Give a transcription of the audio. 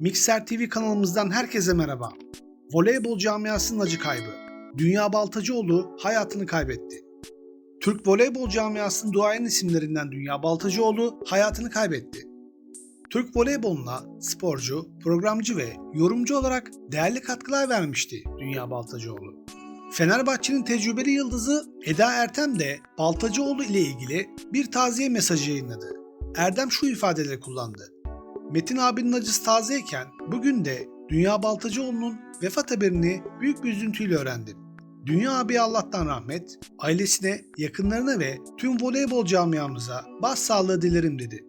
Mikser TV kanalımızdan herkese merhaba. Voleybol camiasının acı kaybı. Dünya Baltacıoğlu hayatını kaybetti. Türk voleybol camiasının duayen isimlerinden Dünya Baltacıoğlu hayatını kaybetti. Türk voleyboluna sporcu, programcı ve yorumcu olarak değerli katkılar vermişti Dünya Baltacıoğlu. Fenerbahçe'nin tecrübeli yıldızı Eda Ertem de Baltacıoğlu ile ilgili bir taziye mesajı yayınladı. Erdem şu ifadeleri kullandı. Metin abinin acısı tazeyken bugün de Dünya Baltacıoğlu'nun vefat haberini büyük bir üzüntüyle öğrendim. Dünya abi Allah'tan rahmet, ailesine, yakınlarına ve tüm voleybol camiamıza başsağlığı dilerim dedi.